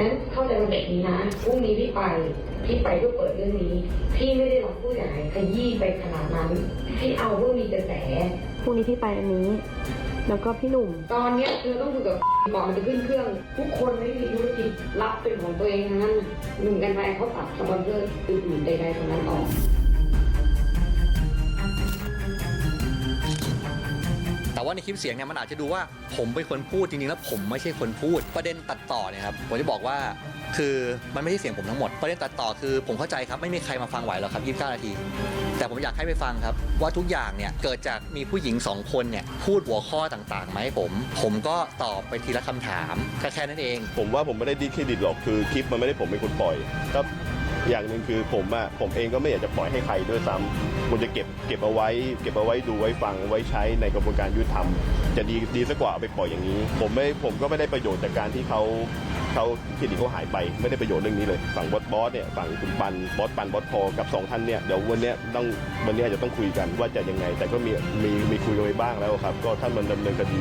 งั้นเข้าใจมันแบบนี้นะพรุ่งนี้พี่ไปพี่ไปเพื่อเปิดเรื่องนี้ พี่ไม่ได้รับผู้เสียหายขยี้ไปขนาดนั้นพี่เอาเพื่อมีกระแส พรุ่งนี้พี่ไปอันนี้ แล้วก็พี่หนุ่ม ตอนเนี้ยเธอต้องคุยกับก่อนมันจะขึ้นเครื่อง ทุกคนไม่มีธุรกิจรับเป็นของตัวเองทั้งนั้นน่ะหนุ่มกันไปเขาตัดสปอนเซอร์อื่นๆใดๆตรงนั้นออก แต่ว่าในคลิปเสียงเนี่ยมันอาจจะดูว่าผมเป็นคนพูดจริงๆแล้วผมไม่ใช่คนพูด ประเด็นตัดต่อเนี่ยครับผมจะบอกว่าคือมันไม่ใช่เสียงผมทั้งหมด ประเด็นตัดต่อคือผมเข้าใจครับไม่มีใครมาฟังไหวหรอกครับ 29 นาที แต่ผมอยากให้ไปฟังครับ ว่าทุกอย่างเนี่ยเกิดจากมีผู้หญิงสองคนเนี่ยพูดหัวข้อต่างๆมาให้ผม ผมก็ตอบไปทีละคำถามแค่แค่นั้นเอง ผมว่าผมไม่ได้ดีเครดิตหรอกคือคลิปมันไม่ได้ผมเป็นคนปล่อยก็ อย่างหนึ่งคือผมอะผมเองก็ไม่อยากจะปล่อยให้ใครด้วยซ้ำควรจะเก็บเก็บเอาไว้ เก็บเอาไว้ดูไว้ฟังไว้ใช้ในกระบวนการยุติธรรม จะดีดีสักว่าเอาไปปล่อยอย่างนี้ ผมไม่ผมก็ไม่ได้ประโยชน์จากการที่เขาเขาเครดิตเขาหายไปไม่ได้ประโยชน์เรื่องนี้เลย ฝั่งบอสบอสเนี่ยฝั่งคุณปันบอสปันบอสพอกับสองท่านเนี่ยเดี๋ยววันเนี้ยต้องวันนี้อาจจะต้องคุยกันว่าจะยังไง แต่ก็มีมีมีคุยกันไปบ้างแล้วครับ ก็ถ้ามันดำเนินคดี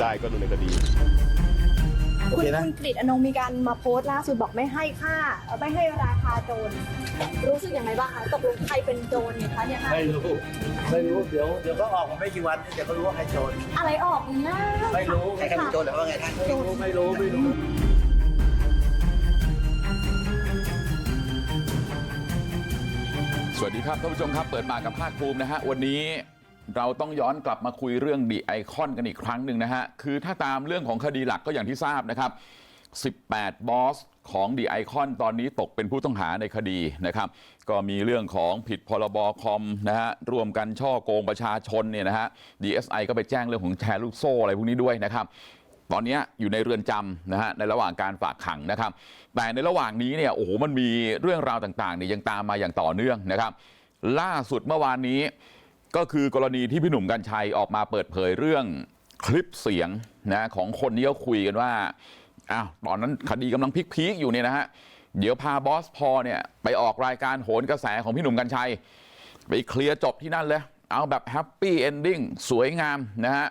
ได้ก็ดำเนินคดี โอคุณเคนะคุณกฤษอนงมีการมาโพสต์ล่าสุดบอกไม่ให้ค่าเอ่อไม่ให้ราคาโจรรู้สึกยังไงบ้างคะตกลงใครเป็นโจรเนี่ยคะเนี่ยไม่รู้ไม่รู้เดี๋ยวเดี๋ยวก็ออกมาไม่กี่วันเดี๋ยวก็รู้ว่าใครโจรอะไรออกนะไม่รู้ใครใครเป็นโจรหรือว่าไงท่าน ไม่รู้ไม่รู้ไม่รู้สวัสดีครับท่านผู้ชมครับ เปิดปากกับภาคภูมินะฮะวันนี้ เราต้องย้อนกลับมาคุยเรื่องดีไอคอนกันอีกครั้งหนึ่งนะฮะคือถ้าตามเรื่องของคดีหลักก็อย่างที่ทราบนะครับ18บอสของดีไอคอนตอนนี้ตกเป็นผู้ต้องหาในคดีนะครับก็มีเรื่องของผิดพรบคอมนะฮะร่วมกันช่อโกงประชาชนเนี่ยนะฮะ DSI ก็ไปแจ้งเรื่องของแชร์ลูกโซ่อะไรพวกนี้ด้วยนะครับตอนนี้อยู่ในเรือนจำนะฮะในระหว่างการฝากขังนะครับแต่ในระหว่างนี้เนี่ยโอ้โหมันมีเรื่องราวต่างๆเนี่ยยังตามมาอย่างต่อเนื่องนะครับล่าสุดเมื่อวานนี้ ก็คือกรณีที่พี่หนุ่มกัญชัยออกมาเปิดเผยเรื่องคลิปเสียงนะของคนที่เขาคุยกันว่าอ้าวตอนนั้นคดีกำลังพีคๆอยู่เนี่ยนะฮะเดี๋ยวพาบอสพอเนี่ยไปออกรายการโหนกระแสของพี่หนุ่มกัญชัยไปเคลียร์จบที่นั่นเลยเอาแบบแฮปปี้เอนดิ้งสวยงามนะฮะ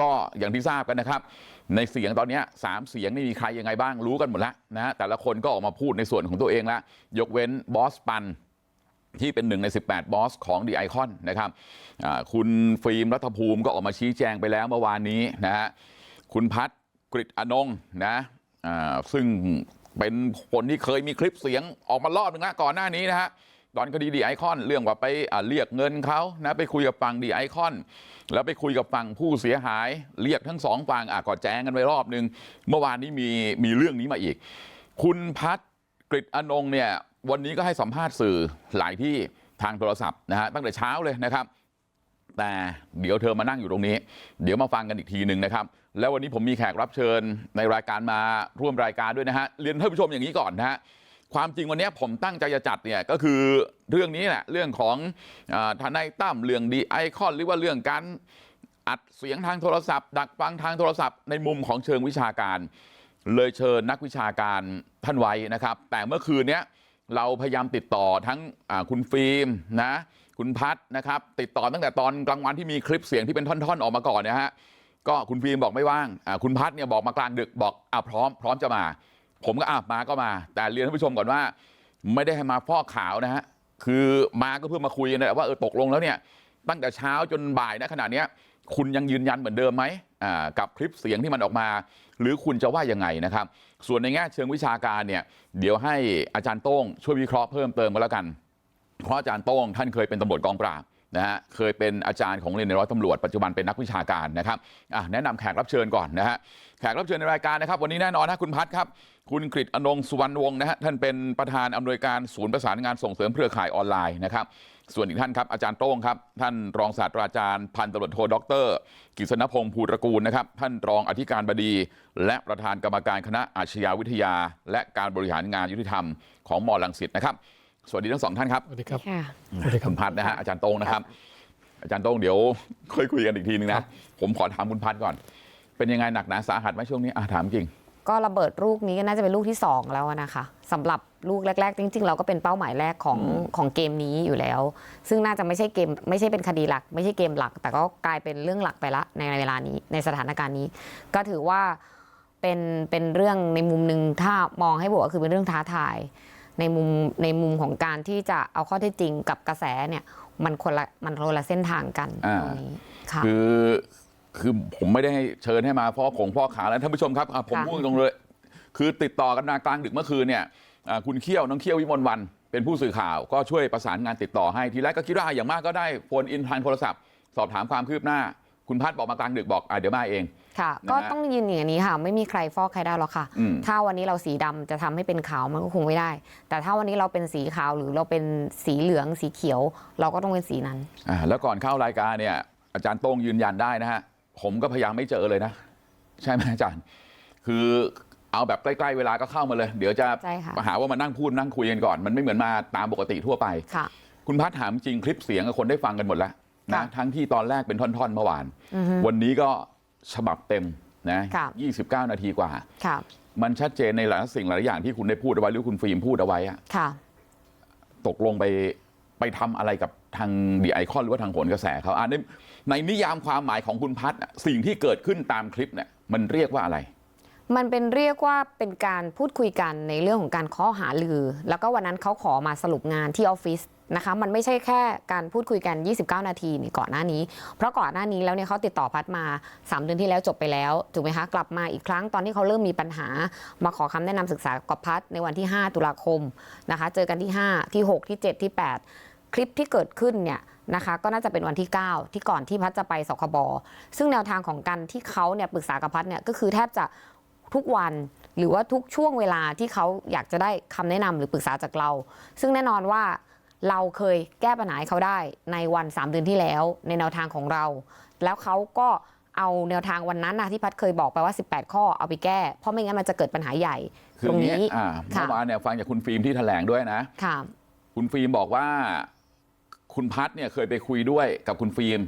ก็อย่างที่ทราบกันนะครับ ในเสียงตอนนี้สามเสียงนี่มีใครยังไงบ้างรู้กันหมดแล้วนะฮะแต่ละคนก็ออกมาพูดในส่วนของตัวเองแล้วยกเว้นบอสปัน ที่เป็นหนึ่งใน18บอสของดีไอคอนนะครับคุณฟิล์มรัฐภูมิก็ออกมาชี้แจงไปแล้วเมื่อวานนี้นะฮะคุณพัฒน์กฤษอนงนะซึ่งเป็นคนที่เคยมีคลิปเสียงออกมารอบหนึ่งแล้วก่อนหน้านี้นะฮะตอนคดีดีไอคอนเรื่องว่าไปเรียกเงินเขานะไปคุยกับฝั่งดีไอคอนแล้วไปคุยกับฝั่งผู้เสียหายเรียกทั้งสองฝั่งอะก็แจ้งกันไปรอบนึง เมื่อวานนี้มีมีเรื่องนี้มาอีก คุณพัฒน์กฤษอนงเนี่ย วันนี้ก็ให้สัมภาษณ์สื่อหลายที่ทางโทรศัพท์นะฮะตั้งแต่เช้าเลยนะครับแต่เดี๋ยวเธอมานั่งอยู่ตรงนี้เดี๋ยวมาฟังกันอีกทีหนึ่งนะครับแล้ววันนี้ผมมีแขกรับเชิญในรายการมาร่วมรายการด้วยนะฮะเรียนท่านผู้ชมอย่างนี้ก่อนนะฮะความจริงวันนี้ผมตั้งใจจะจัดเนี่ยก็คือเรื่องนี้แหละเรื่องของอทนายตั้มเรื่องดีไอคอนหรือว่าเรื่องการอัดเสียงทางโทรศัพท์ ดักฟังทางโทรศัพท์ในมุมของเชิงวิชาการ เลยเชิญนักวิชาการท่านไว้นะครับแต่เมื่อคืนเนี้ย เราพยายามติดต่อทั้งคุณฟิล์มนะคุณพัฒนะครับติดต่อตั้งแต่ตอนกลางวันที่มีคลิปเสียงที่เป็นท่อนๆออกมาก่อนนะฮะก็คุณฟิล์มบอกไม่ว่างคุณพัฒเนี่ยบอกมากลางดึกบอกอ่าพร้อมพร้อมจะมาผมก็อาบมาก็มาแต่เรียนท่านผู้ชมก่อนว่าไม่ได้ให้มาฟอกขาวนะฮะคือมาก็เพื่อมาคุยกันนะว่าเออตกลงแล้วเนี่ยตั้งแต่เช้าจนบ่ายนะขณะเนี้ย คุณยังยืนยันเหมือนเดิมไหมกับคลิปเสียงที่มันออกมาหรือคุณจะว่ายังไงนะครับส่วนในแง่เชิงวิชาการเนี่ยเดี๋ยวให้อาจารย์โต้งช่วยวิเคราะห์เพิ่มเติมก็แล้วกันเพราะอาจารย์โต้งท่านเคยเป็นตำรวจกองปราบนะฮะเคยเป็นอาจารย์ของเรียนในร้อยตำรวจปัจจุบันเป็นนักวิชาการนะครับแนะนำแขกรับเชิญก่อนนะฮะแขกรับเชิญในรายการนะครับวันนี้แน่นอนนะคุณพัฒครับคุณกฤษอนงสุวรรณวงศ์นะฮะท่านเป็นประธานอำนวยการศูนย์ประสานงานส่งเสริมเครือข่ายออนไลน์นะครับ ส่วนอีกท่านครับอาจารย์โต้งครับท่านรองศาสตราจารย์พันตำรวจโทดรกฤษณพงศ์ภูตระกูลนะครับท่านรองอธิการบดีและประธานกรรมการคณะอาชญาวิทยาและการบริหารงานยุติธรรมของมอลังสิตนะครับ สวัสดีทั้งสองท่านครับสวัสดีครับค่ะสวัสดีครับคุณพัฒนะฮะอาจารย์โต้งนะครับ อาจารย์โต้งเดี๋ยวค่อยคุยกันอีกทีนึงนะผมขอถามคุณพัฒก่อน เป็นยังไงหนักหนาสาหัสไหมช่วงนี้อะถามจริง ก็ระเบิดลูกนี้ก็น่าจะเป็นลูกที่สองแล้วอะนะคะสำหรับลูกแรก ๆ จริง ๆ เราก็เป็นเป้าหมายแรกของของเกมนี้อยู่แล้ว ซึ่งน่าจะไม่ใช่เกมไม่ใช่เป็นคดีหลัก ไม่ใช่เกมหลัก แต่ก็กลายเป็นเรื่องหลักไปละในเวลานี้ในสถานการณ์นี้ ก็ถือว่าเเป็นเป็นเรื่องในมุมหนึ่งถ้ามองให้บวกก็คือเป็นเรื่องท้าทาย ในมุมในมุมของการที่จะเอาข้อเท็จจริงกับกระแสเนี่ยมันคนละมันคนละเส้นทางกันอ่าตรงนี้ค่ะคือ คือผมไม่ได้ให้เชิญให้มาเพ่อของพ่อขาแล้วท่านผู้ชมครับอะผมค่ะพูดตรงเลยคือติดต่อกันมากลางดึกเมื่อคืนเนี่ยอ่าคุณเขี้ยวน้องเขี้ยววิมลวันเป็นผู้สื่อข่าวก็ช่วยประสานงานติดต่อให้ทีแรกก็คิดว่าอะอย่างมากก็ได้โฟนอินทางโทรศัพท์สอบถามความคืบหน้า คุณพัดบอกมากลางดึกบอกอะเดี๋ยวมาเองค่ะนะฮะก็ต้องยืนอย่างนี้ค่ะ ไม่มีใครฟอกใครได้หรอกค่ะอืมถ้าวันนี้เราสีดำจะทำให้เป็นขาวมันก็คงไม่ได้ แต่ถ้าวันนี้เราเป็นสีขาวหรือเราเป็นสีเหลืองสีเขียว เราก็ต้องเป็นสีนั้นอ่าแล้วก่อนเข้ารายการเนี่ยอาจารย์โต้งยืนยันได้นะฮะ ผมก็พยายามไม่เจอเลยนะใช่ไหมอาจารย์คือเอาแบบใกล้ๆเวลาก็เข้ามาเลยเดี๋ยวจะใช่ค่ะหาว่ามานั่งพูดนั่งคุยกันก่อนมันไม่เหมือนมาตามปกติทั่วไปค่ะคุณพัดถามจริงคลิปเสียงกับคนได้ฟังกันหมดแล้วนะค่ะทั้งที่ตอนแรกเป็นท่อนๆเมื่อวานอือฮึวันนี้ก็ฉบับเต็มนะค่ะ29 นาทีกว่าค่ะมันชัดเจนในหลายสิ่งหลายอย่างที่คุณได้พูดเอาไว้หรือคุณฟิล์มพูดเอาไว้อะค่ะตกลงไปไปทำอะไรกับทางดีไอคอนหรือว่าทางโหนกระแสเขาอ่าในในนิยามความหมายของคุณพัฒน์สิ่งที่เกิดขึ้นตามคลิปเนี่ยมันเรียกว่าอะไร มันเป็นเรียกว่าเป็นการพูดคุยกันในเรื่องของการข้อหาลือ แล้วก็วันนั้นเขาขอมาสรุปงานที่ออฟฟิศนะคะมันไม่ใช่แค่การพูดคุยกัน 29 นาทีนี่ก่อนหน้านี้ เพราะก่อนหน้านี้แล้วเนี่ยเขาติดต่อพัดมา 3 เดือนที่แล้วจบไปแล้วถูกไหมคะกลับมาอีกครั้งตอนที่เขาเริ่มมีปัญหา มาขอคำแนะนำศึกษากับพัดในวันที่ 5 ตุลาคมนะคะ เจอกันที่ 5 ที่ 6 ที่ 7 ที่ 8 คลิปที่เกิดขึ้นเนี่ย นะคะ ก็น่าจะเป็นวันที่ 9 ที่ก่อนที่พัดจะไปสคบซึ่งแนวทางของการที่เขาเนี่ยปรึกษากับพัดเนี่ยก็คือแทบจะทุกวันหรือว่าทุกช่วงเวลาที่เขาอยากจะได้คำแนะนำหรือปรึกษาจากเรา ซึ่งแน่นอนว่าเราเคยแก้ปัญหาให้เขาได้ในวัน 3 เดือนที่แล้ว ในแนวทางของเรา แล้วเขาก็เอาแนวทางวันนั้นนะที่พัดเคยบอกไปว่า 18 ข้อเอาไปแก้ เพราะไม่งั้นมันจะเกิดปัญหาใหญ่คือตรงอย่างนี้นี้อ่าค่ะเมื่อวานเนี่ยฟังจากคุณฟิล์มที่แถลงด้วยนะค่ะคุณฟิล์มบอกว่า คุณพัฒน์เนี่ยเคยไปคุยด้วยกับคุณฟิล์ม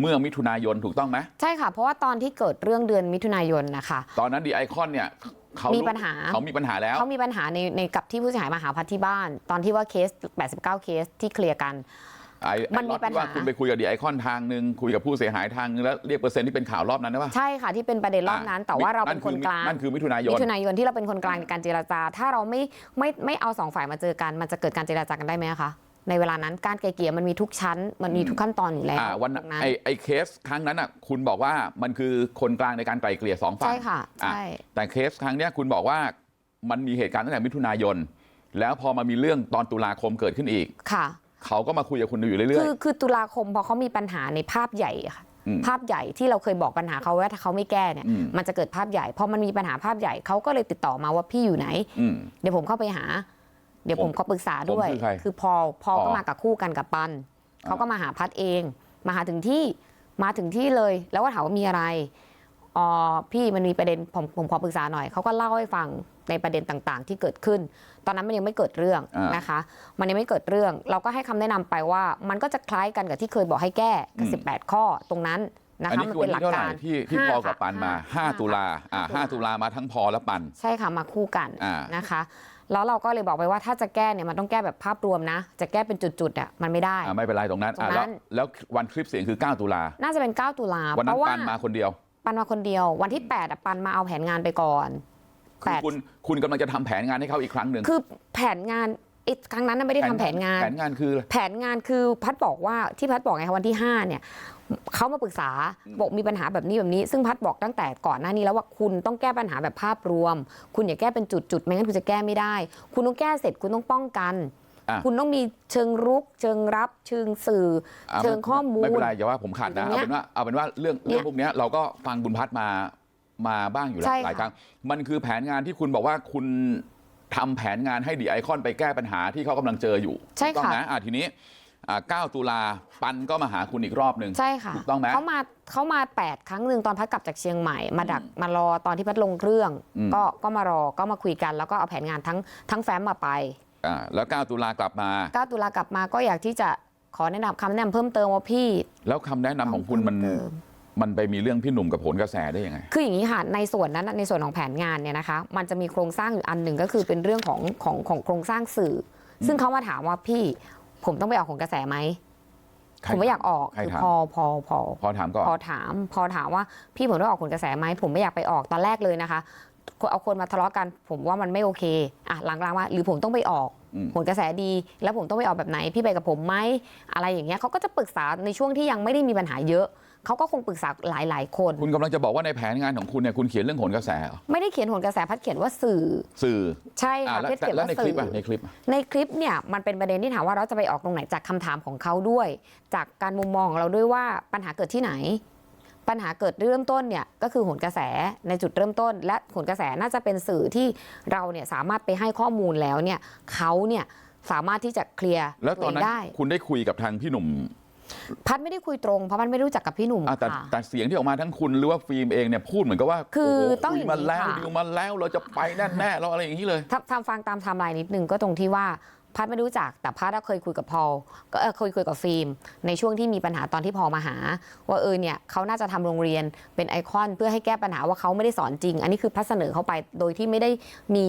เมื่อมิถุนายนถูกต้องไหมใช่ค่ะเพราะว่าตอนที่เกิดเรื่องเดือนมิถุนายนนะคะตอนนั้นดีไอคอนเนี่ยเขามีมีปัญหาเขามีปัญหาแล้วเขามีปัญหาในในกับที่ผู้เสียหายมาหาพัดที่บ้าน ตอนที่ว่าเคส 89 เคสที่เคลียร์กันไอ้มันมีไอ้ล็อตที่ว่าปัญหาคุณไปคุยกับดีไอคอนทางหนึ่งคุยกับผู้เสียหายทางนึงแล้วเรียกเปอร์เซ็นต์ที่เป็นข่าวรอบนั้นได้ปะใช่ค่ะที่เป็นประเด็นรอบนั้น แต่ว่าเราเป็นคนกลางนั่นคือมิถุนายนมิถุนายนที่เราเป็นคนกลางในการเจรจา ถ้าเราไม่ไม่ไม่เอาสองฝ่ายมาเจอกันมันจะเกิดการเจรจากันได้ไหมคะ ในเวลานั้นการไกลเกลี่ยมันมีทุกชั้นมันมีทุกขั้นตอนอยู่แล้วอ่าวันตรงนั้นไอไอเคสครั้งนั้นอะคุณบอกว่ามันคือคนกลางในการไกล่เกลี่ยสองฝั่งใช่ค่ะอะใช่แต่เคสครั้งเนี้ยคุณบอกว่ามันมีเหตุการณ์ตั้งแต่มิถุนายนแล้วพอมามีเรื่องตอนตุลาคมเกิดขึ้นอีกค่ะเขาก็มาคุยกับคุณอยู่เรื่อยคือคือตุลาคมพอเขามีปัญหาในภาพใหญ่อะค่ะอืมภาพใหญ่ที่เราเคยบอกปัญหาเขาว่าถ้าเขาไม่แก้เนี่ยอืมมันจะเกิดภาพใหญ่พอมันมีปัญหาภาพใหญ่เขาก็เลยติดต่อมาว่าพี่อยู่ไหนๆอืมเดี๋ยวผมเข้าไปหา เดี๋ยวผมขอปรึกษาด้วย ผมคือใครคือพอพออ๋อก็มากับคู่กันกับปันอ่าเขาก็มาหาพัดเอง มาหาถึงที่มาถึงที่เลย แล้วก็ถามว่ามีอะไรอ๋อพี่มันมีประเด็นผมผมขอปรึกษาหน่อยเขาก็เล่าให้ฟังในประเด็นต่างๆ ที่เกิดขึ้น ตอนนั้นมันยังไม่เกิดเรื่องอ่านนะคะ มันยังไม่เกิดเรื่อง เราก็ให้คำแนะนำไปว่า มันก็จะคล้ายกันกับที่เคยบอกให้แก้กับ18 ข้อตรงนั้นนะอันคะนี้มันคือวัเป็นนหลัที่กเท่าไหการ่รที่ที่ห้าพอกับค่ะปันมา ห้า 5 ตุลาอ่าห้า5ตุลามาทั้งพอและปัน ใช่ค่ะมาคู่กันอ่านะคะ แล้วเราก็เลยบอกไปว่าถ้าจะแก้เนี่ยมันต้องแก้แบบภาพรวมนะ จะแก้เป็นจุดๆอะมันไม่ได้อ่าไม่เป็นไรตรงนั้นอะตรงนั้แล้วนแล้ววันคลิปเสียงคือ 9 ตุลา น่าจะเป็น 9 ตุลาวันเพนั้นราะว่าปันมาคนเดียว ปันมาคนเดียว วันที่8อะปันมาเอาแผนงานไปก่อนคือแปดคุณคุณกำลังจะทำแผนงานให้เขาอีกครั้งหนึ่ง คือแผนงานอีก ครั้งนั้นน่ะไม่ได้ทำแผนงาน แผนงานคืออะไรแผนงานคือพัดบอกว่าที่พัดบอกไงคะวันที่ 5 เนี่ยเขามาปรึกษาบอกมีปัญหาแบบนี้แบบนี้ ซึ่งพัดบอกตั้งแต่ก่อนหน้านี้แล้วว่าคุณต้องแก้ปัญหาแบบภาพรวม คุณอย่าแก้เป็นจุดๆไม่งั้นคุณจะแก้ไม่ได้ คุณต้องแก้เสร็จคุณต้องป้องกันอะคุณต้องมีเชิงรุก เชิงรับ เชิงสื่ออะเชิงข้อมูล ไม่เป็นไรอย่าว่าผมขาดนะอยู่ตเอารงเนี้ยเป็นว่าเอาเป็นว่าเรื่องเนี่ยเรื่องพวกเนี้ยเราก็ฟังบุญพัฒน์มามาบ้างอยู่แล้ใช่วค่ะหลายครั้ง มันคือแผนงานที่คุณบอกว่าคุณ ทำแผนงานให้ดีไอคอนไปแก้ปัญหาที่เขากำลังเจออยู่ใช่ถูกต้องค่ะนะอะทีนี้อ่า9ตุลาปันก็มาหาคุณอีกรอบหนึ่งใช่ค่ะถูกต้องไหมเขามาเขามา 8 ครั้งหนึ่งตอนพัดกลับจากเชียงใหม่ มาดักมารอตอนที่พัดลงเครื่องอืมก็ก็มารอก็มาคุยกัน แล้วก็เอาแผนงานทั้งทั้งแฟ้มมาไปอ่าแล้ว 9 ตุลากลับมา 9 ตุลากลับมาก็อยากที่จะขอแนะนำคำแนะนำเพิ่มเติมว่าพี่ แล้วคำแนะนำของคุณมันเพิ่ มเติมมันไปมีเรื่องพี่หนุ่มกับผลกระแสได้ยังไง คืออย่างนี้ค่ะในส่วนนั้นน่ะในส่วนของแผนงานเนี่ยนะคะ มันจะมีโครงสร้างอยู่อันหนึ่งก็คือเป็นเรื่องของของของโครงสร้างสื่ออซึ่งเขามาถามว่าพี่ผมต้องไปออกของกระแสไหมใครผมไม่อยากออกใครคือถามพอพอพอพอถามก่อนพอถาม พอถามว่าพี่ผมได้ออกผลกระแสไหมผมไม่อยากไปออกตอนแรกเลยนะคะเอาคนมาทะเลาะกัน ผมว่ามันไม่โอเคอะหลังๆว่าหรือผมต้องไปออกอืมผลกระแสดี แล้วผมต้องไปออกแบบไหนพี่ไปกับผมไหมอะไรอย่างเงี้ยเขาก็จะปรึกษาในช่วงที่ยังไม่ได้มีปัญหาเยอะ เขาก็คงปรึกษาหลาย ๆ คน คุณกำลังจะบอกว่าในแผนงานของคุณเนี่ยคุณเขียนเรื่องโหนกระแสเหรอไม่ได้เขียนผลกระแสพัดเขียนว่าสื่อ สื่อใช่อ่าค่ะแล้วพัดเขียนแล้วว่าในคลิสื่ปอ อะในคลิปอะในคลิปเนี่ยมันเป็นประเด็นที่ถามว่าเราจะไปออกตรงไหนจากคำถามของเขาด้วย จากการมุมมองของเราด้วยว่าปัญหาเกิดที่ไหน ปัญหาเกิดเริ่มต้นเนี่ยก็คือโหนกระแสในจุดเริ่มต้น และโหนกระแสน่าจะเป็นสื่อที่เราเนี่ยสามารถไปให้ข้อมูลแล้วเนี่ยเขาเนี่ยสามารถที่จะเคลียร์แล้วตอนนั้นเงได้ คุณได้คุยกับทางพี่หนุ่ม พัดไม่ได้คุยตรงเพราะมันไม่รู้จักกับพี่หนุ่มอะแต่ค่ะแต่เสียงที่ออกมาทั้งคุณหรือว่าฟิล์มเองเนี่ยพูดเหมือนกับว่าคือโโหต้องคุอยย่างมานี้แล้วค่ะดิวมาแล้วเราจะไปแน่ๆเราอะไรอย่างนี้เลยทำทำฟังตามไทม์ไลน์นิดนึงก็ตรงที่ว่า พัดไม่รู้จักแต่พัดอะเคยคุยกับพอลก็เออเคยคุยกับฟิล์มในช่วงที่มีปัญหาตอนที่พอลมาหา ว่าเออเนี่ยเขาน่าจะทำโรงเรียนเป็นไอคอนเพื่อให้แก้ปัญหาว่าเขาไม่ได้สอนจริง อันนี้คือพัดเสนอเข้าไปโดยที่ไม่ได้มี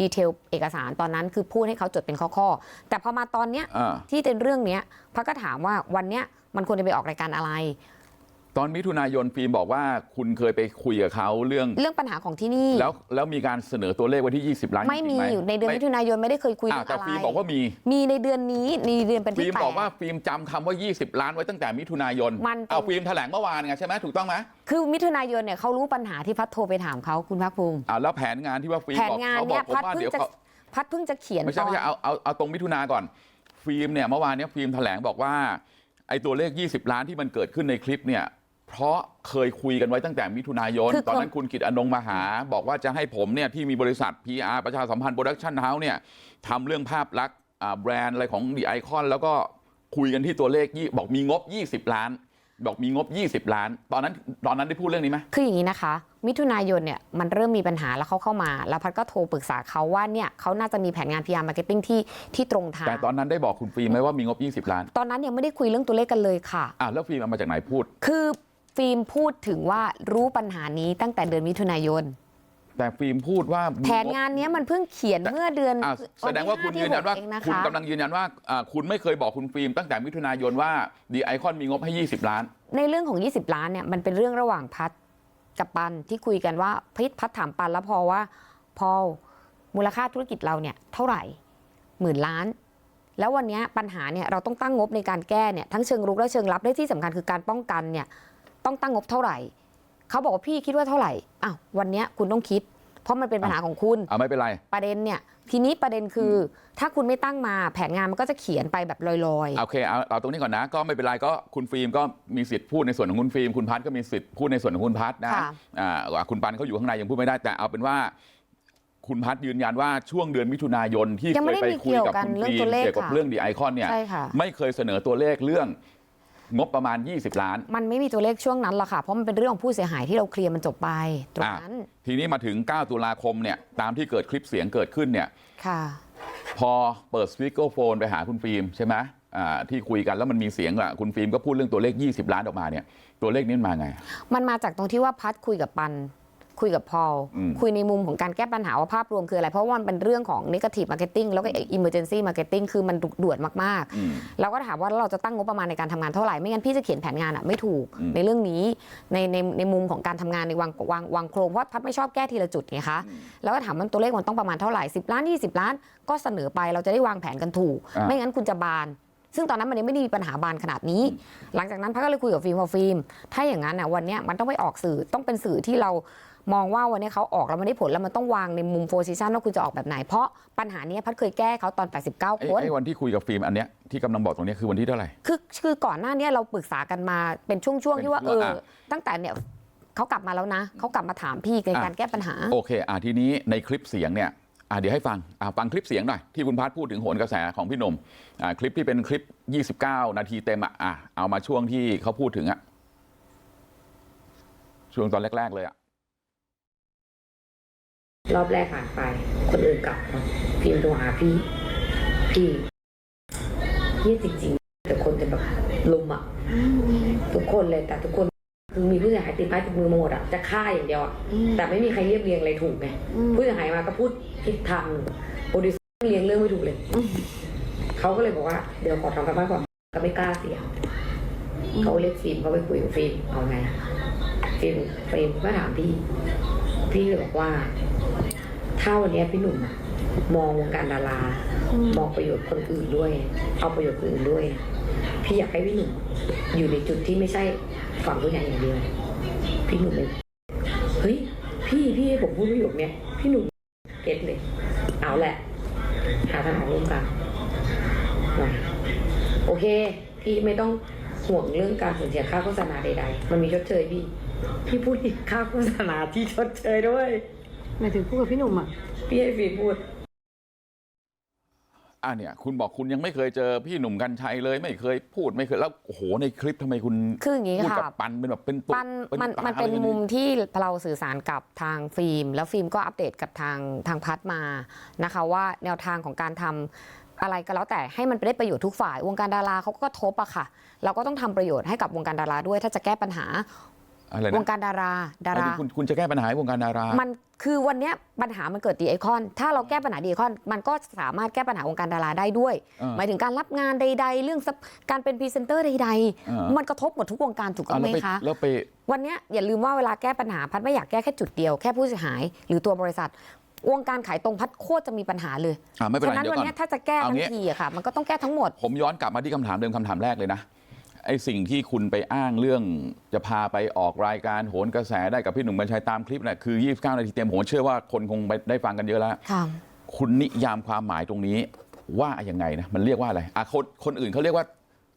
ดีเทลเอกสารตอนนั้นคือพูดให้เขาจดเป็นข้อๆแต่พอมาตอนเนี้ยอ่าที่เป็นเรื่องเนี้ยพัดก็ถามว่าวันเนี้ยมันควรจะไปออกรายการอะไร ตอนมิถุนายนฟิล์มบอกว่าคุณเคยไปคุยกับเขาเรื่องเรื่องปัญหาของที่นี่แล้วแล้วมีการเสนอตัวเลขไว้ที่20ล้านไม่มีจริงๆหอยู่ในเดือนมิถุนายนไม่ได้เคยคุยอ่าเรื่องแต่อะไรฟิล์มบอกว่ามีมีในเดือนนี้ในเดือนเป็นฟิที่ล์มแปบอกว่าดฟิล์มจำคำว่า 20 ล้านไว้ตั้งแต่มิถุนายนมันเป็นเอาฟิล์มแถลงเมื่อวานไงใช่ไหมถูกต้องไหมคือมิถุนายนเนี่ยเขารู้ปัญหาที่พัดโทรไปถามเขาคุณภาคภูมิอ่าแล้วแผนงานที่ว่าฟิล์มแผนบอกงานเขาบเนี่อยกผมพัดว่าเพิ่งเดี๋ยวจะเขาพัดเพิ่งจะเขียนไม่ใช่ตอไม่นใช่เอาเอาเอาตรงมิถุนาก่อน ฟิล์มเนี่ยเมื่อวานเนี้ยฟิล์มแถลงบอกว่าไอ้ตัวเลข 20 ล้านที่มันเกิดขึ้นในคลิปเนี่ย เพราะเคยคุยกันไว้ตั้งแต่มิถุนายนคือตอนนั้นคุณกิตอนงมาหาบอกว่าจะให้ผมเนี่ยที่มีบริษัท PR ประชาสัมพันธ์โปรดักชั่นเฮาส์เนี่ยทำเรื่องภาพลักษณ์อ่าแบรนด์อะไรของดีไอคอนแล้วก็คุยกันที่ตัวเลขยี่บอกมีงบ20ล้านบอกมีงบ 20 ล้าน ตอนนั้นตอนนั้นได้พูดเรื่องนี้ไหมคืออย่างนี้นะคะ มิถุนายนเนี่ยมันเริ่มมีปัญหาแล้วเขาเข้ามา แล้วพัดก็โทรปรึกษาเขาว่าเนี่ยเขาน่าจะมีแผนงาน PR Marketing ที่ที่ตรงทาง แต่ตอนนั้นได้บอกคุณฟิล์มไหมว่ามีงบ 20 ล้าน ตอนนั้นยังไม่ได้คุยเรื่องตัวเลขกันเลยค่ะอะแล้วฟิล์มเอามาจากไหนพูด คือ ฟิล์มพูดถึงว่ารู้ปัญหานี้ตั้งแต่เดือนมิถุนายน แต่ฟิล์มพูดว่ามีแผนงานเนี้ยมันเพิ่งเขียนเมื่อเดือนอะแสดงว่าคุณที่ยืนยันว่าที่หกเองนะคุณคะกำลังยืนยันว่าอ่าคุณไม่เคยบอกคุณฟิล์มตั้งแต่มิถุนายนว่าดีไอคอนมีงบให้ 20 ล้าน ในเรื่องของ 20 ล้านเนี่ยมันเป็นเรื่องระหว่างพัดกับปันที่คุยกันว่าพิษพัดถามปันแล้วพอว่า พอมูลค่าธุรกิจเราเนี่ยเท่าไหร่หมื่นล้าน แล้ววันเนี้ยปัญหาเนี่ยเราต้องตั้งงบในการแก้เนี่ยทั้งเชิงรุกและเชิงรับและที่สำคัญคือการป้องกันเนี่ย ต้องตั้งงบเท่าไหร่เขาบอกว่าพี่คิดว่าเท่าไหร่อ้าววันเนี้ยคุณต้องคิด เพราะมันเป็นปัญหาของคุณอ่าไม่เป็นไรประเด็นเนี่ยทีนี้ประเด็นคืออถ้าคุณไม่ตั้งมาแผนงานมันก็จะเขียนไปแบบลอยๆโอเคเอาเอาตรงนี้ก่อนนะ ก็ไม่เป็นไรก็คุณฟิล์มก็มีสิทธิ์พูดในส่วนของคุณฟิล์มคุณพัทก็มีสิทธิ์พูดในส่วนของคุณพัทนะค่ะอ่าว่าคุณปันเขาอยู่ข้างในยังพูดไม่ได้แต่เอาเป็นว่าคุณพัทยืนยันว่าช่วงเดือนมิถุนายนที่ยังเคไม่ยได้ไปมีคุยเกี่ยวกับกันคุณเรื่องฟิล์ตัมวเลขเกี่ยวกับค่ะเรื่องดีไอคอนเนี่ยใช่ค่ะไม่เคยเสนอตัวเลขเรื่อง งบประมาณ 20 ล้าน มันไม่มีตัวเลขช่วงนั้นหรอกค่ะ เพราะมันเป็นเรื่องของผู้เสียหายที่เราเคลียร์มันจบไปตรงนั้น ทีนี้มาถึง 9 ตุลาคมเนี่ยตามที่เกิดคลิปเสียงเกิดขึ้นเนี่ยค่ะ พอเปิดสปีกเกอร์โฟนไปหาคุณฟิล์มใช่ไหมอ่าที่คุยกันแล้วมันมีเสียงอะคุณฟิล์มก็พูดเรื่องตัวเลข 20 ล้านออกมาเนี่ยตัวเลขนี้มันมาไง มันมาจากตรงที่ว่าพัดคุยกับปัน คุยกับพอลอืมคุยในมุมของการแก้ปัญหาว่าภาพรวมคืออะไร เพราะว่ามันเป็นเรื่องของ negative marketing แล้วก็ emergency marketing คือมันดุด่วนมากอืมๆเราก็ถามว่าแล้วเราจะตั้งงบประมาณในการทำงานเท่าไหร่ ไม่งั้นพี่จะเขียนแผนงานอะไม่ถูกอืมในเรื่องนี้ในในในมุมของการทำงานในวางวางวางโครงเพราะพัดไม่ชอบแก้ทีละจุดไงคะแล้วก็ถามว่าตัวเลขมันต้องประมาณเท่าไหร่10ล้าน20 ล้าน ก็เสนอไปเราจะได้วางแผนกันถูกอ่าไม่งั้นคุณจะบานซึ่งตอนนั้นมันยังไม่ได้มีปัญหาบานขนาดนี้ หลังจากนั้นพักก็เลยคุยกับฟิล์มว่าฟิล์ม ถ้าอย่างนั้นอะวันเนี้ยมันต้องไปออกสื่อต้องเป็นสื่อที่เรา มองว่าวันนี้เขาออกแล้วมันได้ผลแล้วมันต้องวางในมุมโฟซิชันว่าคุณจะออกแบบไหน เพราะปัญหาเนี้ยพัดเคยแก้เขาตอน 89ไอ้คนไอ้วันที่คุยกับฟิล์มอันเนี้ยที่กำลังบอกตรงเนี้ยคือวันที่เท่าไหร่คือคือก่อนหน้าเนี้ยเราปรึกษากันมาเป็นช่วงๆที่ว่าเป็นเอช่วงออะตั้งแต่เนี่ยเขากลับมาแล้วนะเขากลับมาถามพี่ในการแก้ปัญหาโอเคอ่าทีนี้ในคลิปเสียงเนี่ยอ่าเดี๋ยวให้ฟังอ่าฟังคลิปเสียงหน่อยที่คุณพัทพูดถึงโหนกระแสของพี่หนุ่มอ่าคลิปที่เป็นคลิป 29 นาทีเต็มอะอะเอามาช่วงที่เขาพูดถึงอะช่วงตอนแรก ๆ เลยอะ รอบแรกผ่านไป คนอื่นกลับมาพิมพ์โทรหาพี่ พี่พี่จริงๆ แต่คนจะแบบลุมอะ ทุกคนเลยแต่ทุกคนคือมีผู้เสียหายติดไม้ติดมือมาหมดอะจะฆ่าอย่างเดียวอะแต่ไม่มีใครเรียบเรียงอะไรถูกไงผู้เสียหายมาก็พูดทิศทางโปรดิวเซอร์เรียงเรื่องไม่ถูกเลยเขาก็เลยบอกว่าเดี๋ยวขอทำกันบ้านก่อนก็ไม่กล้าเสียงเขาเรียกฟิล์มเขาไปคุยกับฟิล์มเอาไงฟิล์มฟิล์มก็ถามพี่ พี่เลยบอกว่า ถ้าวันเนี้ยพี่หนุ่มอะมองวงการดารามองประโยชน์คนอื่นด้วย เอาประโยชน์คนอื่นด้วย พี่อยากให้พี่หนุ่มอยู่ในจุดที่ไม่ใช่ฝั่งผู้ใหญ่อย่างเดียว พี่หนุ่มเลยเฮ้ยพี่พี่ให้ผมพูดประโยคเนี้ยพี่หนุ่มเก็ตเลยเอาแหละ หาทางออกร่วมกันหน่อยโอเค พี่ไม่ต้องห่วงเรื่องการสูญเสียค่าโฆษณาใดๆ มันมีชดเชยพี่ พี่พูดอีกค่าโฆษณาที่ชดเชยด้วย หมายถึงพูดกับพี่หนุ่มอะ พี่ให้ฟีพูดอะเนี่ยคุณบอกคุณยังไม่เคยเจอพี่หนุ่มกัญชัยเลยไม่เคยพูดไม่เคยแล้วโอ้โหในคลิปทำไมคุณคืออย่างนี้พูดค่ะกับปันเป็นแบบเป็นตุ๊ปันมันตามันเป็นอะไรกัมุมที่เราสื่อสารกับทางฟิล์ม แล้วฟิล์มก็อัปเดตกับทางทางพัดมานะคะ ว่าแนวทางของการทำอะไรก็แล้วแต่ให้มันไปได้ประโยชน์ทุกฝ่ายวงการดาราเขาก็ทบอะค่ะ เราก็ต้องทำประโยชน์ให้กับวงการดาราด้วย ถ้าจะแก้ปัญหาอะไร วนะงการดาราดาราอันนี้คุณคุณจะแก้ปัญหาให้วงการดารามันคือวันเนี้ยปัญหามันเกิดดีไอคอน ถ้าเราแก้ปัญหาดีไอคอน มันก็สามารถแก้ปัญหาวงการดาราได้ด้วยเออหมายถึงการรับงานใด ๆ เรื่องซับการเป็นพรีเซนเตอร์ใดเออๆมันกระทบหมดทุกวงการถูกต้องไหมแล้วไปคะแล้วไปวันเนี้ยอย่าลืมว่าเวลาแก้ปัญหาพัดไม่อยากแก้แค่จุดเดียวแค่ผู้เสียหาย หรือตัวบริษัทวงการขายตรงพัดโคตรจะมีปัญหาเลยอ่าไม่เป็นไรฉะนั้นเดี๋ยววันก่อนเนี้ยถ้าจะแก้เอาทั้งงี้ทีอะค่ะ มันก็ต้องแก้ทั้งหมด ผมย้อนกลับมาที่คำถามเดิมคำถามแรกเลยนะ ไอ้สิ่งที่คุณไปอ้างเรื่องจะพาไปออกรายการโหนกระแสได้กับพี่หนุ่มกัญชัยตามคลิปน่ะคือ29นาทีเต็มผมเชื่อว่าคนคงไปได้ฟังกันเยอะแล้วค่ะคุณนิยามความหมายตรงนี้ว่ายังไงนะมันเรียกว่าอะไรอะคนคนอื่นเขาเรียกว่า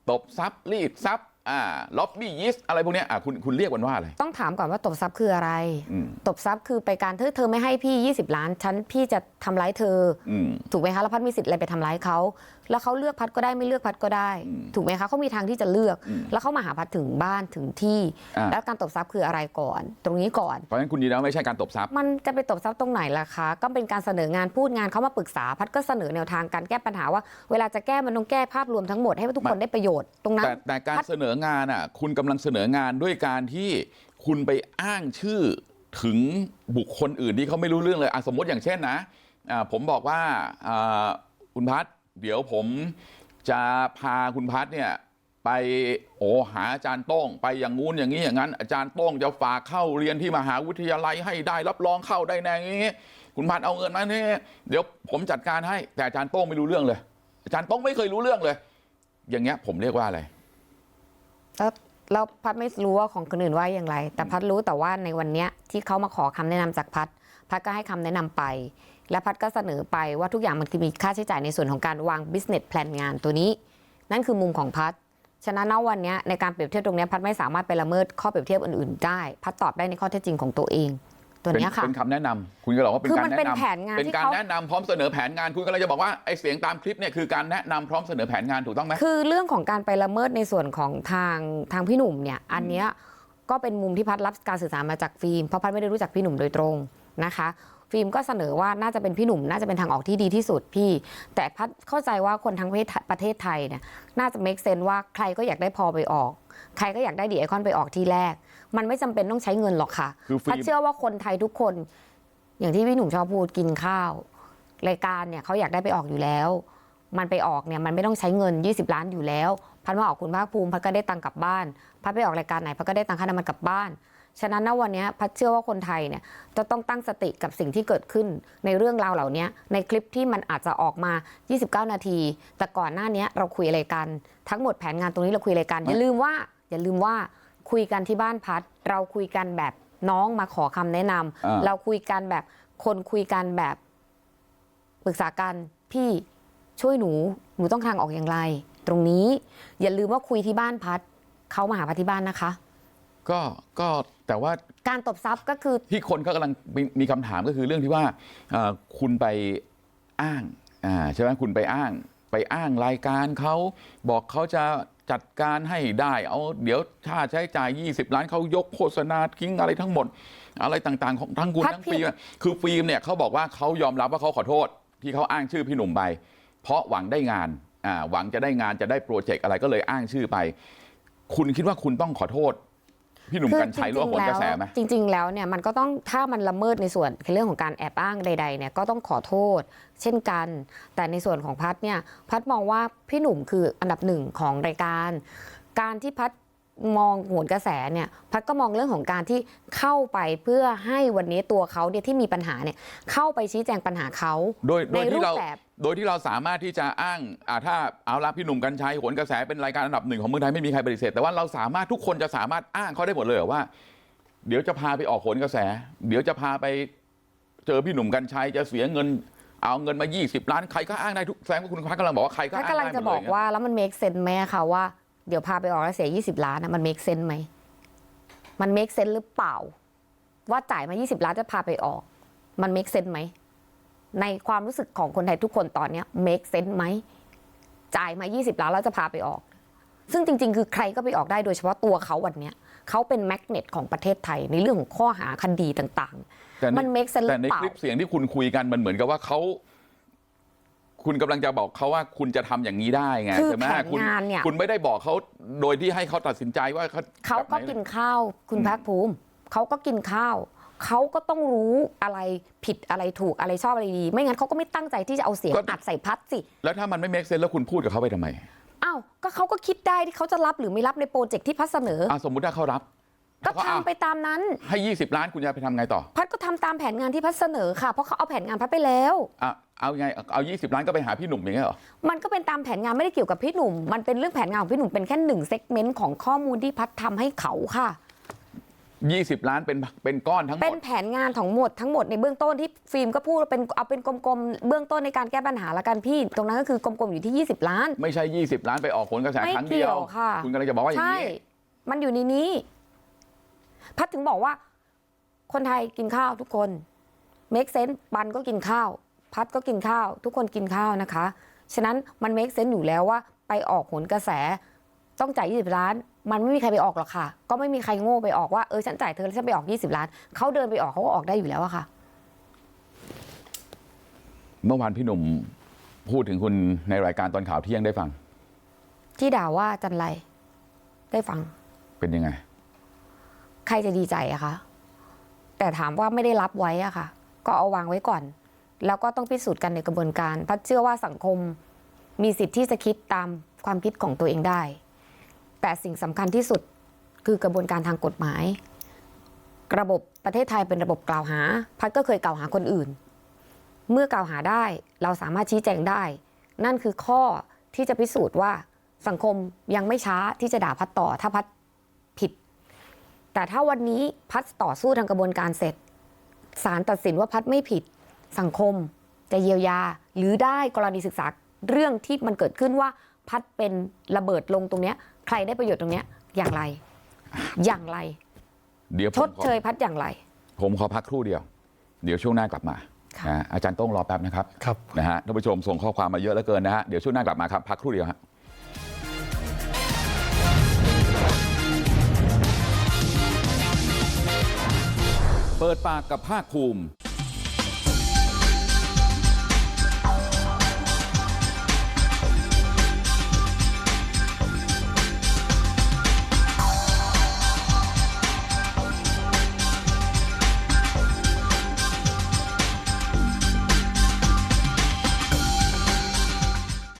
ตบซับรีดซับอ่าล็อบบี้ยิสอะไรพวกเนี้ยอะคุณคุณเรียกมันว่าอะไรต้องถามก่อนว่าตบทรัพย์คืออะไรอืมตบทรัพย์คือไปการเธอเธอไม่ให้พี่ 20 ล้านฉันพี่จะทำร้ายเธออืมถูกไหมคะแล้วพัดมีสิทธิ์อะไรไปทำร้ายเขา แล้วเขาเลือกพัดก็ได้ไม่เลือกพัดก็ได้อืมถูกไหมคะเขามีทางที่จะเลือกอืมแล้วเขามาหาพัดถึงบ้านถึงที่อ่าแล้วการตบทรัพย์คืออะไรก่อน ตรงนี้ก่อนเพราะฉะนั้นคุณยืนยันว่าไม่ใช่การตบซับมันจะไปตบทรัพย์ตรงไหนล่ะคะก็เป็นการเสนองานพูดงานเขามาปรึกษาพัดก็เสนอแนวทางการแก้ปัญหาว่า เวลาจะแก้มันต้องแก้ภาพรวมทั้งหมดให้ทุกคนได้ประโยชน์ตรงนั้นแต่แต่การพัดเสนองานอะคุณกำลังเสนองานด้วยการที่คุณไปอ้างชื่อถึงบุคคลอื่นที่เขาไม่รู้เรื่องเลยอะสมมติอย่างเช่นนะอ่าผมบอกว่าอ่าคุณพัฒน์ เดี๋ยวผมจะพาคุณพัฒน์เนี่ยไปโอ้หาอาจารย์โต้งไปอย่างงู้นอย่างนี้อย่างนั้นอาจารย์โต้งจะฝากเข้าเรียนที่มหาวิทยาลัยให้ได้รับรองเข้าได้แน่อย่างนี้คุณพัฒน์เอาเงินมาเนี่ยเดี๋ยวผมจัดการให้แต่อาจารย์โต้งไม่รู้เรื่องเลย อาจารย์โต้งไม่เคยรู้เรื่องเลย อย่างเงี้ยผมเรียกว่าอะไรแล้วแล้วพัดไม่รู้ว่าของคนอื่นว่าอย่างไร แต่พัดรู้แต่ว่าในวันเนี้ยที่เขามาขอคำแนะนำจากพัดพัดก็ให้คำแนะนำไป และพัดก็เสนอไปว่าทุกอย่างมันคือมีค่าใช้จ่ายในส่วนของการวาง business plan งานตัวนี้ นั่นคือมุมของพัดฉะนั้นณวันเนี้ยในการเปรียบเทียบตรงเนี้ยพัดไม่สามารถไปละเมิดข้อเปรียบเทียบอื่นๆ ได้ พัดตอบได้ในข้อเท็จจริงของตัวเองตัวเป็นเนี้ยค่ะเป็นคำแนะนำคุณก็บอกว่าเป็นคือการมันแนะเป็นนำแผนงานเป็นที่การเขาแนะนำพร้อมเสนอแผนงานคุณก็เลยจะบอกว่าไอ้เสียงตามคลิปเนี่ยคือการแนะนำพร้อมเสนอแผนงานถูกต้องไหมคือเรื่องของการไปละเมิดในส่วนของทางทางพี่หนุ่มเนี่ยอันเนี้ยก็เป็นมุมที่พัดรับการสื่อสารมาจากฟิล์มเพราะพัดไม่ได้รู้จักพี่หนุ่มโดยตรงนะคะ ฟิล์มก็เสนอว่าน่าจะเป็นพี่หนุ่มน่าจะเป็นทางออกที่ดีที่สุดพี่ แต่พัดเข้าใจว่าคนทั้งประเทศประเทศไทยเนี่ยน่าจะ make sense ว่าใครก็อยากได้พอไปออก ใครก็อยากได้ดีไอคอนไปออกที่แรก มันไม่จำเป็นต้องใช้เงินหรอกค่ะคือฟิพัดล์มเชื่อว่าคนไทยทุกคน อย่างที่พี่หนุ่มชอบพูดกินข้าว รายการเนี่ยเขาอยากได้ไปออกอยู่แล้ว มันไปออกเนี่ยมันไม่ต้องใช้เงิน 20 ล้านอยู่แล้ว พัดมาออกคุณภาคภูมิพัดก็ได้ตังค์กลับบ้าน พัดไปออกรายการไหนพัดก็ได้ตังค่าน้ำมันกลับบ้าน ฉะนั้นณวันนี้พัดเชื่อว่าคนไทยเนี่ยจะต้องตั้งสติกับสิ่งที่เกิดขึ้นในเรื่องราวเหล่านี้ในคลิปที่มันอาจจะออกมา 29 นาที แต่ก่อนหน้านี้เราคุยอะไรกัน ทั้งหมดแผนงานตรงนี้เราคุยอะไรกันอย่าลืมว่าอย่าลืมว่าคุยกันที่บ้านพัด เราคุยกันแบบน้องมาขอคำแนะนำอ่าเราคุยกันแบบคนคุยกันแบบปรึกษากันพี่ช่วยหนูหนูต้องทางออกอย่างไร ตรงนี้อย่าลืมว่าคุยที่บ้านพัดเขามาหาพัดที่บ้านนะคะ ก็ก็แต่ว่าการตบทรัพย์ก็คือที่คนเขากำลังมีมีคำถามก็คือเรื่องที่ว่าเอ่อคุณไปอ้างอ่าใช่ไหมคุณไปอ้างไปอ้างรายการเขาบอกเขาจะจัดการให้ได้เอาเดี๋ยวค่าใช้จ่าย20 ล้านเขายกโฆษณาทิ้งอะไรทั้งหมด อะไรต่างๆของทั้งคุณพัดทั้งผิดฟิล์มอะคือฟิล์มเนี่ยเขาบอกว่าเขายอมรับว่าเขาขอโทษ ที่เขาอ้างชื่อพี่หนุ่มไป เพราะหวังได้งานอ่าหวังจะได้งานจะได้โปรเจกต์อะไรก็เลยอ้างชื่อไป คุณคิดว่าคุณต้องขอโทษ พี่หนุ่มคือกัญชัยหรือว่าผลกระแสไหมจริง ๆ แล้วเนี่ยมันก็ต้องถ้ามันละเมิดในส่วนเรื่องของการแอบอ้างใดๆเนี่ยก็ต้องขอโทษ เช่นกัน แต่ในส่วนของพัดเนี่ยพัดมองว่าพี่หนุ่มคืออันดับหนึ่งของรายการ การที่พัด มองโหนกระแสเนี่ยพัดก็มองเรื่องของการที่เข้าไปเพื่อให้วันนี้ตัวเขาเนี่ยที่มีปัญหาเนี่ยเข้าไปชี้แจงปัญหาเขาโดยโดในยรูที่ปเราแบบโดยที่เราสามารถที่จะอ้างอ่าถ้าเอาละพี่หนุ่มกัญชัยโหนกระแสเป็นรายการอันดับหนึ่งของเมืองไทยไม่มีใครปฏิเสธแต่ว่าเราสามารถทุกคนจะสามารถอ้างเขาได้หมดเลยเหรอว่า เดี๋ยวจะพาไปออกโหนกระแส เดี๋ยวจะพาไปเจอพี่หนุ่มกัญชัยจะเสียเงินเอาเงินมา 20 ล้านใครก็อ้างได้ทุกแสดงว่าคุณพักกำลังบอกว่าใครก็พัดอ้างกำลังได้หมจะดบเลอกยว่าแล้วมัน make sense ไหมอะคะว่า เดี๋ยวพาไปออกแล้วเสีย 20 ล้านนะมัน make sense ไหม มัน make sense หรือเปล่า ว่าจ่ายมา 20 ล้านจะพาไปออก มัน make sense ไหม ในความรู้สึกของคนไทยทุกคนตอนเนี้ย make sense ไหม จ่ายมา 20 ล้านแล้วจะพาไปออก ซึ่งจริง ๆ คือใครก็ไปออกได้โดยเฉพาะตัวเขาวันเนี้ยเขาเป็นแมกเนตของประเทศไทยในเรื่องของข้อหาคดีต่างแต่ๆมัน make sense หแต่รือในเปล่าคลิปเสียงที่คุณคุยกันมันเหมือนกับว่าเขา คุณกำลังจะบอกเขาว่าคุณจะทำอย่างนี้ได้ไงคือใช่ไหมแผนคุณงานเนี่ยคุณไม่ได้บอกเขาโดยที่ให้เขาตัดสินใจว่าเขาเขาก็แบบไหกินข้าวคุณภาคภูมิเขาก็กินข้าวเขาก็ต้องรู้อะไรผิดอะไรถูกอะไรชอบอะไรดี ไม่งั้นเขาก็ไม่ตั้งใจที่จะเอาเสียงอัดใส่พัดสิแล้วถ้ามันไม่ make sense แล้วคุณพูดกับเขาไปทำไมอ้าวก็เขาก็คิดได้ที่เขาจะรับหรือไม่รับในโปรเจกต์ที่พัดเสนออะสมมุติถ้าเขารับ ก็เขาทำอะไปตามนั้นให้ 20 ล้านคุณจะไปทำไงต่อ พัดก็ทำตามแผนงานที่พัดเสนอค่ะ เพราะเขาเอาแผนงานพัดไปแล้ว อะเอาไงเอา 20 ล้านก็ไปหาพี่หนุ่มอย่างเงี้ยเหรอ มันก็เป็นตามแผนงานไม่ได้เกี่ยวกับพี่หนุ่ม มันเป็นเรื่องแผนงานของพี่หนุ่มเป็นแค่หนึ่งเซกเมนต์ของข้อมูลที่พัดทำให้เขาค่ะ 20 ล้านเป็นเป็นก้อนทั้งหมเป็นด แผนงานของหมดทั้งหมดในเบื้องต้นที่ฟิล์มก็พูดว่าเป็นเอาเป็นกลมๆเบื้องต้นในการแก้ปัญหาละกันพี่ ตรงนั้นก็คือกลมๆอยู่ที่ 20 ล้าน ไม่ใช่ 20 ล้านไปออกผลกระแสไม่ครั้งเดียวเกี่ยวค่ะ คุณกำลังจะบอกว่าอย่างใช่ นี้ มันอยู่ในนี้ พัดถึงบอกว่า คนไทยกินข้าวทุกคนเมคเซน s ์ปันก็กินข้าว พัดก็กินข้าว ทุกคนกินข้าวนะคะ ฉะนั้นมันเมคเซน s ์อยู่แล้วว่าไปออกผลกระแสต้องจ่าย20 ล้าน มันไม่มีใครไปออกหรอกค่ะ ก็ไม่มีใครโง่ไปออกว่าเออฉันจ่ายเธอแล้วฉันไปออก 20 ล้านเขาเดินไปออกเขาก็ออกได้อยู่แล้วอะค่ะ เมื่อวานพี่หนุ่มพูดถึงคุณในรายการตอนข่าวเที่ยงได้ฟัง ที่ด่าว่าจันไรได้ฟังเป็นยังไง ใครจะดีใจอะคะแต่ถามว่าไม่ได้รับไว้อะค่ะ ก็เอาวางไว้ก่อน แล้วก็ต้องพิสูจน์กันในกระบวนการพัดเชื่อว่าสังคมมีสิทธิ์ที่จะคิดตามความคิดของตัวเองได้ แต่สิ่งสำคัญที่สุดคือกระบวนการทางกฎหมาย ระบบประเทศไทยเป็นระบบกล่าวหา พัดก็เคยกล่าวหาคนอื่น เมื่อกล่าวหาได้เราสามารถชี้แจงได้ นั่นคือข้อที่จะพิสูจน์ว่าสังคมยังไม่ช้าที่จะด่าพัดต่อถ้าพัดผิด แต่ถ้าวันนี้พัดต่อสู้ทางกระบวนการเสร็จศาลตัดสินว่าพัดไม่ผิดสังคม จะเยียวยา หรือได้กรณีศึกษาเรื่องที่มันเกิดขึ้นว่าพัดเป็นระเบิดลงตรงเนี้ย ใครได้ประโยชน์ตรงเนี้ยอย่างไร อย่างไร เดี๋ยวผชมดขอเชยพัดอย่างไร ผมขอพักครู่เดียว เดี๋ยวช่วงหน้ากลับมาค่ะ นะฮะอาจารย์ต้องรอแป๊บนะครับครับ นะฮะท่านผู้ชมส่งข้อความมาเยอะเหลือเกินนะฮะเดี๋ยวช่วงหน้ากลับมาครับพักครู่เดียวฮะ เปิดปากกับภาคภูมิ